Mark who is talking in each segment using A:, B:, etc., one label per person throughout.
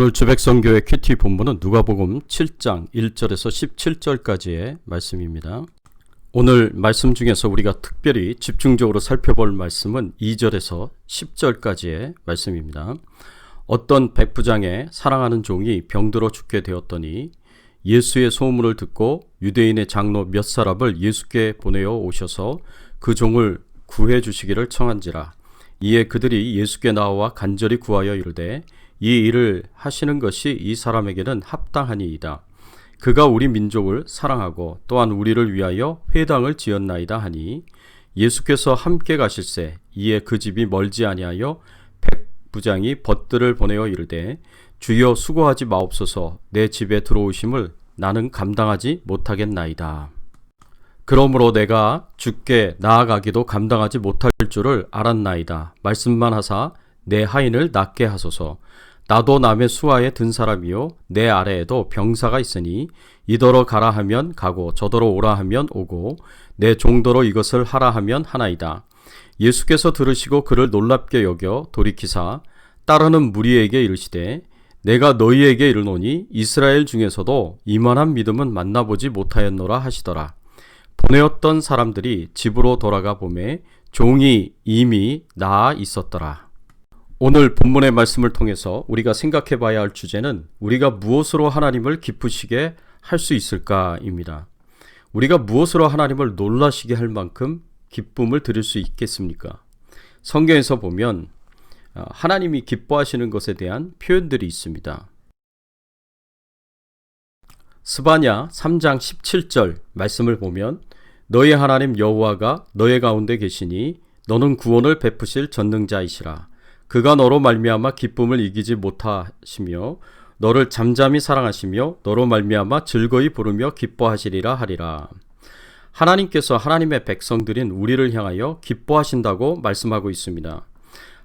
A: 오늘 주백성교회 큐티 본문은 누가복음 7장 1절에서 17절까지의 말씀입니다. 오늘 말씀 중에서 우리가 특별히 집중적으로 살펴볼 말씀은 2절에서 10절까지의 말씀입니다. 어떤 백부장의 사랑하는 종이 병들어 죽게 되었더니 예수의 소문을 듣고 유대인의 장로 몇 사람을 예수께 보내어 오셔서 그 종을 구해 주시기를 청한지라 이에 그들이 예수께 나와 간절히 구하여 이르되 이 일을 하시는 것이 이 사람에게는 합당하니이다. 그가 우리 민족을 사랑하고 또한 우리를 위하여 회당을 지었나이다 하니 예수께서 함께 가실새 이에 그 집이 멀지 아니하여 백부장이 벗들을 보내어 이르되 주여 수고하지 마옵소서 내 집에 들어오심을 나는 감당하지 못하겠나이다. 그러므로 내가 주께 나아가기도 감당하지 못할 줄을 알았나이다. 말씀만 하사 내 하인을 낫게 하소서. 나도 남의 수하에 든 사람이요 내 아래에도 병사가 있으니 이더러 가라 하면 가고 저더러 오라 하면 오고 내 종도로 이것을 하라 하면 하나이다. 예수께서 들으시고 그를 놀랍게 여겨 돌이키사 따르는 무리에게 이르시되 내가 너희에게 이르노니 이스라엘 중에서도 이만한 믿음은 만나보지 못하였노라 하시더라. 보내었던 사람들이 집으로 돌아가 보매 종이 이미 나아 있었더라. 오늘 본문의 말씀을 통해서 우리가 생각해 봐야 할 주제는 우리가 무엇으로 하나님을 기쁘시게 할 수 있을까입니다. 우리가 무엇으로 하나님을 놀라시게 할 만큼 기쁨을 드릴 수 있겠습니까? 성경에서 보면 하나님이 기뻐하시는 것에 대한 표현들이 있습니다. 스바냐 3장 17절 말씀을 보면 너의 하나님 여호와가 너의 가운데 계시니 너는 구원을 베푸실 전능자이시라 그가 너로 말미암아 기쁨을 이기지 못하시며 너를 잠잠히 사랑하시며 너로 말미암아 즐거이 부르며 기뻐하시리라 하리라 하나님께서 하나님의 백성들인 우리를 향하여 기뻐하신다고 말씀하고 있습니다.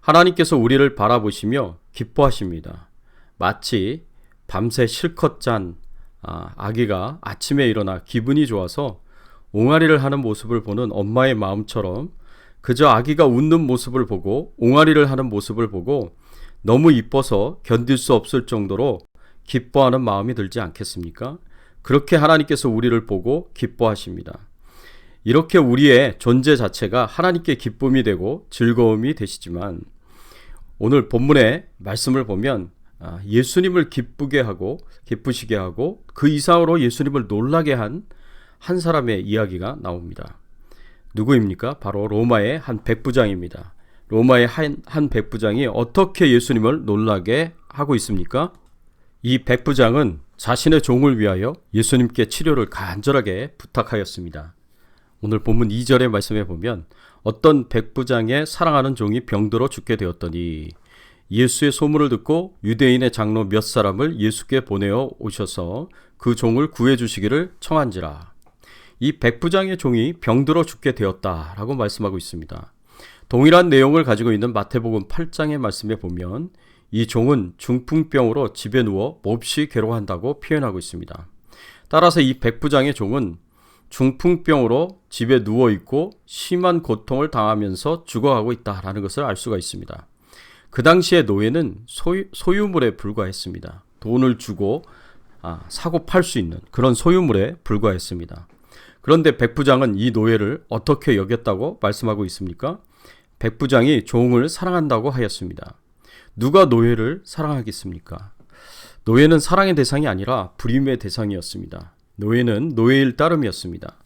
A: 하나님께서 우리를 바라보시며 기뻐하십니다. 마치 밤새 실컷 잔 아, 아기가 아침에 일어나 기분이 좋아서 옹알이를 하는 모습을 보는 엄마의 마음처럼 그저 아기가 웃는 모습을 보고 옹알이를 하는 모습을 보고 너무 이뻐서 견딜 수 없을 정도로 기뻐하는 마음이 들지 않겠습니까? 그렇게 하나님께서 우리를 보고 기뻐하십니다. 이렇게 우리의 존재 자체가 하나님께 기쁨이 되고 즐거움이 되시지만 오늘 본문의 말씀을 보면 아, 예수님을 기쁘게 하고 기쁘시게 하고 그 이상으로 예수님을 놀라게 한 한 사람의 이야기가 나옵니다. 누구입니까? 바로 로마의 한 백부장입니다. 로마의 한, 한 백부장이 어떻게 예수님을 놀라게 하고 있습니까? 이 백부장은 자신의 종을 위하여 예수님께 치료를 간절하게 부탁하였습니다. 오늘 본문 2절의 말씀에 보면 어떤 백부장의 사랑하는 종이 병들어 죽게 되었더니 예수의 소문을 듣고 유대인의 장로 몇 사람을 예수께 보내어 오셔서 그 종을 구해 주시기를 청한지라. 이 백부장의 종이 병들어 죽게 되었다 라고 말씀하고 있습니다. 동일한 내용을 가지고 있는 마태복음 8장의 말씀에 보면 이 종은 중풍병으로 집에 누워 몹시 괴로워한다고 표현하고 있습니다. 따라서 이 백부장의 종은 중풍병으로 집에 누워 있고 심한 고통을 당하면서 죽어가고 있다라는 것을 알 수가 있습니다. 그 당시에 노예는 소유, 소유물에 불과했습니다. 돈을 주고 아, 사고 팔 수 있는 그런 소유물에 불과했습니다. 그런데 백부장은 이 노예를 어떻게 여겼다고 말씀하고 있습니까? 백부장이 종을 사랑한다고 하였습니다. 누가 노예를 사랑하겠습니까? 노예는 사랑의 대상이 아니라 불임의 대상이었습니다. 노예는 노예일 따름이었습니다.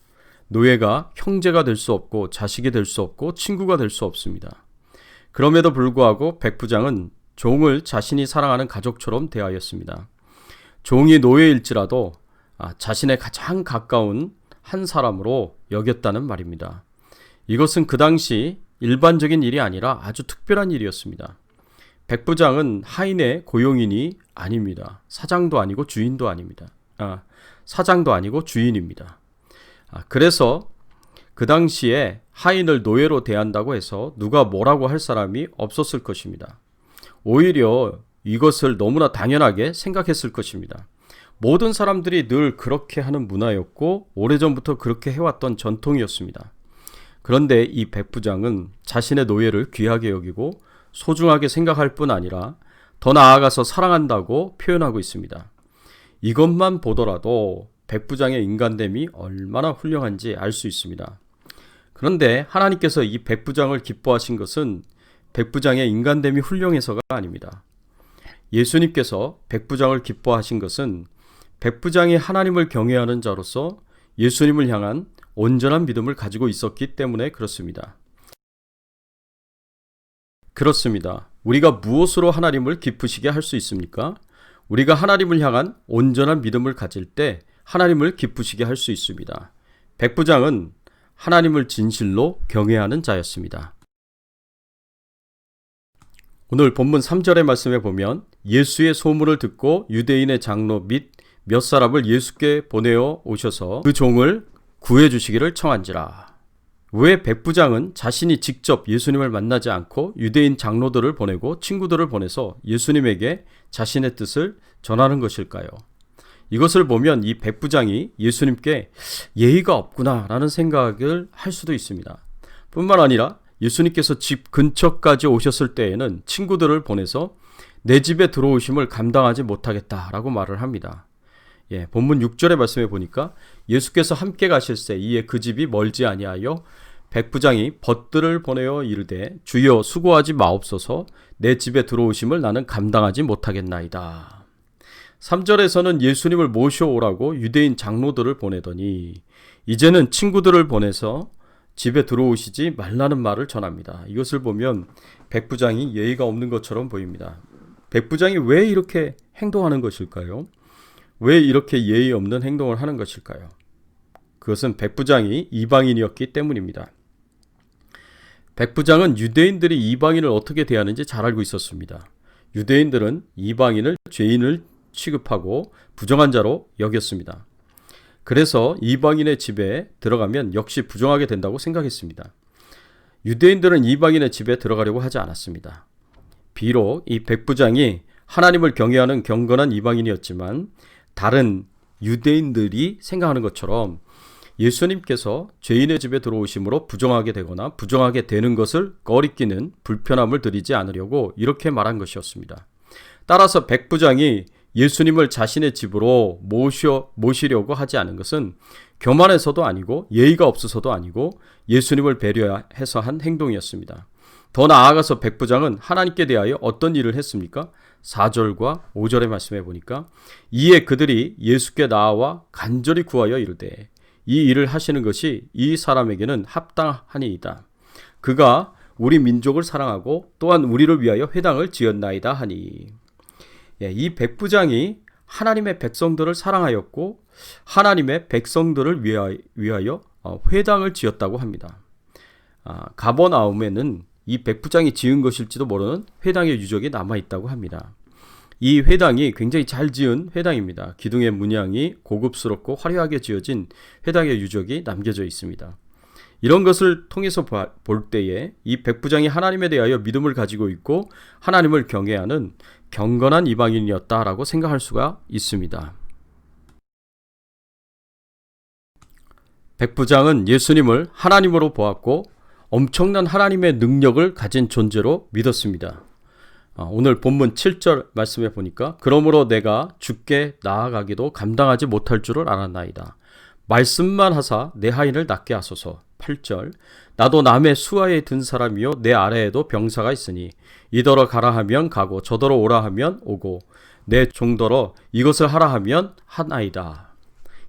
A: 노예가 형제가 될 수 없고 자식이 될 수 없고 친구가 될 수 없습니다. 그럼에도 불구하고 백부장은 종을 자신이 사랑하는 가족처럼 대하였습니다. 종이 노예일지라도 아, 자신의 가장 가까운 한 사람으로 여겼다는 말입니다. 이것은 그 당시 일반적인 일이 아니라 아주 특별한 일이었습니다. 백부장은 하인의 고용인이 아닙니다. 사장도 아니고 주인도 아닙니다. 아, 사장도 아니고 주인입니다. 아, 그래서 그 당시에 하인을 노예로 대한다고 해서 누가 뭐라고 할 사람이 없었을 것입니다. 오히려 이것을 너무나 당연하게 생각했을 것입니다. 모든 사람들이 늘 그렇게 하는 문화였고 오래전부터 그렇게 해왔던 전통이었습니다. 그런데 이 백부장은 자신의 노예를 귀하게 여기고 소중하게 생각할 뿐 아니라 더 나아가서 사랑한다고 표현하고 있습니다. 이것만 보더라도 백부장의 인간됨이 얼마나 훌륭한지 알 수 있습니다. 그런데 하나님께서 이 백부장을 기뻐하신 것은 백부장의 인간됨이 훌륭해서가 아닙니다. 예수님께서 백부장을 기뻐하신 것은 백부장이 하나님을 경외하는 자로서 예수님을 향한 온전한 믿음을 가지고 있었기 때문에 그렇습니다. 그렇습니다. 우리가 무엇으로 하나님을 기쁘시게 할 수 있습니까? 우리가 하나님을 향한 온전한 믿음을 가질 때 하나님을 기쁘시게 할 수 있습니다. 백부장은 하나님을 진실로 경외하는 자였습니다. 오늘 본문 3절의 말씀에 보면 예수의 소문을 듣고 유대인의 장로 및 몇 사람을 예수께 보내어 오셔서 그 종을 구해 주시기를 청한지라. 왜 백부장은 자신이 직접 예수님을 만나지 않고 유대인 장로들을 보내고 친구들을 보내서 예수님에게 자신의 뜻을 전하는 것일까요? 이것을 보면 이 백부장이 예수님께 예의가 없구나라는 생각을 할 수도 있습니다. 뿐만 아니라 예수님께서 집 근처까지 오셨을 때에는 친구들을 보내서 내 집에 들어오심을 감당하지 못하겠다라고 말을 합니다. 예, 본문 6절의 말씀에 보니까 예수께서 함께 가실새 이에 그 집이 멀지 아니하여 백부장이 벗들을 보내어 이르되 주여 수고하지 마옵소서 내 집에 들어오심을 나는 감당하지 못하겠나이다. 3절에서는 예수님을 모셔오라고 유대인 장로들을 보내더니 이제는 친구들을 보내서 집에 들어오시지 말라는 말을 전합니다. 이것을 보면 백부장이 예의가 없는 것처럼 보입니다. 백부장이 왜 이렇게 행동하는 것일까요? 왜 이렇게 예의 없는 행동을 하는 것일까요? 그것은 백부장이 이방인이었기 때문입니다. 백부장은 유대인들이 이방인을 어떻게 대하는지 잘 알고 있었습니다. 유대인들은 이방인을 죄인을 취급하고 부정한 자로 여겼습니다. 그래서 이방인의 집에 들어가면 역시 부정하게 된다고 생각했습니다. 유대인들은 이방인의 집에 들어가려고 하지 않았습니다. 비록 이 백부장이 하나님을 경외하는 경건한 이방인이었지만 다른 유대인들이 생각하는 것처럼 예수님께서 죄인의 집에 들어오심으로 부정하게 되거나 부정하게 되는 것을 꺼리끼는 불편함을 드리지 않으려고 이렇게 말한 것이었습니다. 따라서 백부장이 예수님을 자신의 집으로 모셔, 모시려고 하지 않은 것은 교만해서도 아니고 예의가 없어서도 아니고 예수님을 배려해서 한 행동이었습니다. 더 나아가서 백부장은 하나님께 대하여 어떤 일을 했습니까? 4절과 5절의 말씀해 보니까 이에 그들이 예수께 나와 간절히 구하여 이르되 이 일을 하시는 것이 이 사람에게는 합당하니이다. 그가 우리 민족을 사랑하고 또한 우리를 위하여 회당을 지었나이다 하니. 예, 이 백부장이 하나님의 백성들을 사랑하였고 하나님의 백성들을 위하여 어, 회당을 지었다고 합니다. 아, 가버나움에는 이 백부장이 지은 것일지도 모르는 회당의 유적이 남아 있다고 합니다. 이 회당이 굉장히 잘 지은 회당입니다. 기둥의 문양이 고급스럽고 화려하게 지어진 회당의 유적이 남겨져 있습니다. 이런 것을 통해서 볼 때에 이 백부장이 하나님에 대하여 믿음을 가지고 있고 하나님을 경외하는 경건한 이방인이었다라고 생각할 수가 있습니다. 백부장은 예수님을 하나님으로 보았고 엄청난 하나님의 능력을 가진 존재로 믿었습니다. 어, 오늘 본문 7절 말씀에 보니까 그러므로 내가 죽게 나아가기도 감당하지 못할 줄을 알았나이다. 말씀만 하사 내 하인을 낫게 하소서. 8절 나도 남의 수하에 든 사람이요 내 아래에도 병사가 있으니 이더러 가라 하면 가고 저더러 오라 하면 오고 내 종더러 이것을 하라 하면 하나이다.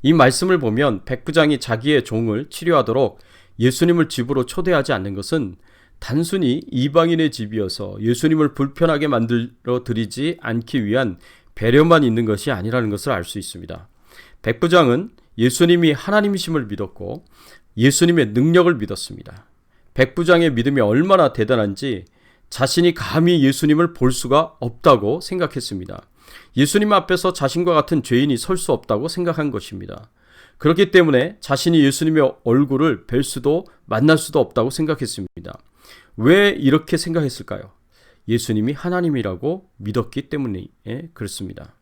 A: 이 말씀을 보면 백부장이 자기의 종을 치료하도록 예수님을 집으로 초대하지 않는 것은 단순히 이방인의 집이어서 예수님을 불편하게 만들어 드리지 않기 위한 배려만 있는 것이 아니라는 것을 알 수 있습니다. 백부장은 예수님이 하나님이심을 믿었고 예수님의 능력을 믿었습니다. 백부장의 믿음이 얼마나 대단한지 자신이 감히 예수님을 볼 수가 없다고 생각했습니다. 예수님 앞에서 자신과 같은 죄인이 설 수 없다고 생각한 것입니다. 그렇기 때문에 자신이 예수님의 얼굴을 뵐 수도 만날 수도 없다고 생각했습니다. 왜 이렇게 생각했을까요? 예수님이 하나님이라고 믿었기 때문에 그렇습니다.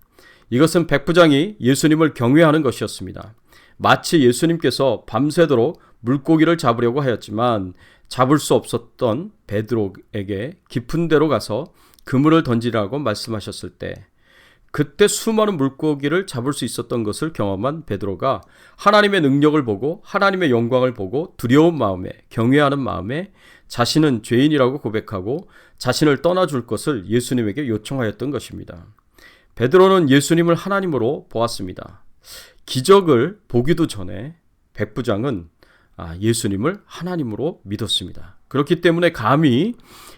A: 이것은 백부장이 예수님을 경외하는 것이었습니다. 마치 예수님께서 밤새도록 물고기를 잡으려고 하였지만 잡을 수 없었던 베드로에게 깊은 데로 가서 그물을 던지라고 말씀하셨을 때 그때 수많은 물고기를 잡을 수 있었던 것을 경험한 베드로가 하나님의 능력을 보고 하나님의 영광을 보고 두려운 마음에 경외하는 마음에 자신은 죄인이라고 고백하고 자신을 떠나줄 것을 예수님에게 요청하였던 것입니다. 베드로는 예수님을 하나님으로 보았습니다. 기적을 보기도 전에 백부장은 아, 예수님을 하나님으로 믿었습니다. 그렇기 때문에 감히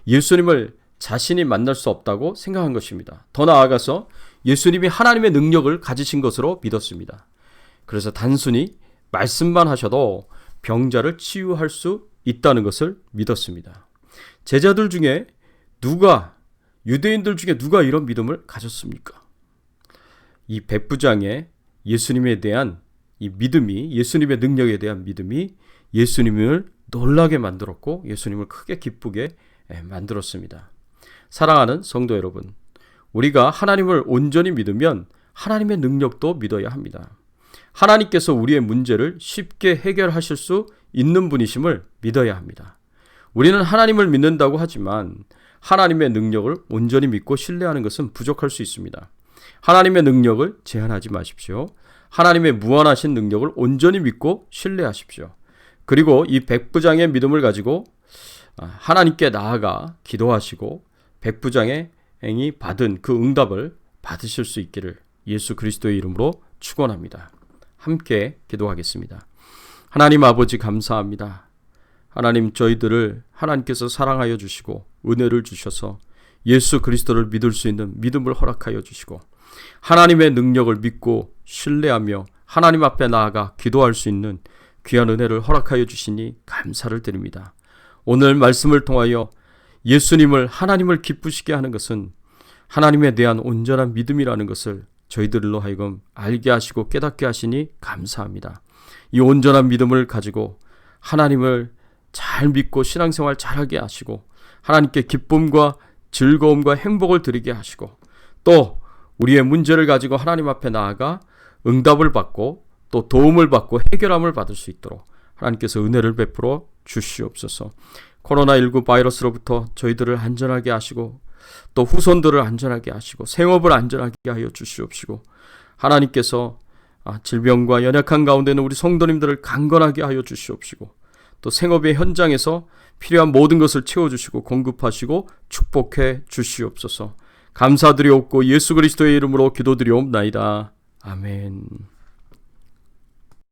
A: 예수님을 자신이 만날 수 없다고 생각한 것입니다. 더 나아가서 예수님이 하나님의 능력을 가지신 것으로 믿었습니다. 그래서 단순히 말씀만 하셔도 병자를 치유할 수 있다는 것을 믿었습니다. 제자들 중에 누가 유대인들 중에 누가 이런 믿음을 가졌습니까? 이 백부장의 예수님에 대한 이 믿음이 예수님의 능력에 대한 믿음이 예수님을 놀라게 만들었고 예수님을 크게 기쁘게 만들었습니다. 사랑하는 성도 여러분, 우리가 하나님을 온전히 믿으면 하나님의 능력도 믿어야 합니다. 하나님께서 우리의 문제를 쉽게 해결하실 수 있는 분이심을 믿어야 합니다. 우리는 하나님을 믿는다고 하지만 하나님의 능력을 온전히 믿고 신뢰하는 것은 부족할 수 있습니다. 하나님의 능력을 제한하지 마십시오. 하나님의 무한하신 능력을 온전히 믿고 신뢰하십시오. 그리고 이 백부장의 믿음을 가지고 하나님께 나아가 기도하시고 백부장의 행이 받은 그 응답을 받으실 수 있기를 예수 그리스도의 이름으로 축원합니다. 함께 기도하겠습니다. 하나님 아버지 감사합니다. 하나님 저희들을 하나님께서 사랑하여 주시고 은혜를 주셔서 예수 그리스도를 믿을 수 있는 믿음을 허락하여 주시고 하나님의 능력을 믿고 신뢰하며 하나님 앞에 나아가 기도할 수 있는 귀한 은혜를 허락하여 주시니 감사를 드립니다. 오늘 말씀을 통하여 예수님을 하나님을 기쁘시게 하는 것은 하나님에 대한 온전한 믿음이라는 것을 저희들로 하여금 알게 하시고 깨닫게 하시니 감사합니다. 이 온전한 믿음을 가지고 하나님을 잘 믿고 신앙생활 잘하게 하시고 하나님께 기쁨과 즐거움과 행복을 드리게 하시고 또 우리의 문제를 가지고 하나님 앞에 나아가 응답을 받고 또 도움을 받고 해결함을 받을 수 있도록 하나님께서 은혜를 베풀어 주시옵소서. 코로나19 바이러스로부터 저희들을 안전하게 하시고 또 후손들을 안전하게 하시고 생업을 안전하게 하여 주시옵시고 하나님께서 아, 질병과 연약한 가운데는 우리 성도님들을 강건하게 하여 주시옵시고 또 생업의 현장에서 필요한 모든 것을 채워주시고 공급하시고 축복해 주시옵소서 감사드리옵고 예수 그리스도의 이름으로 기도드리옵나이다. 아멘.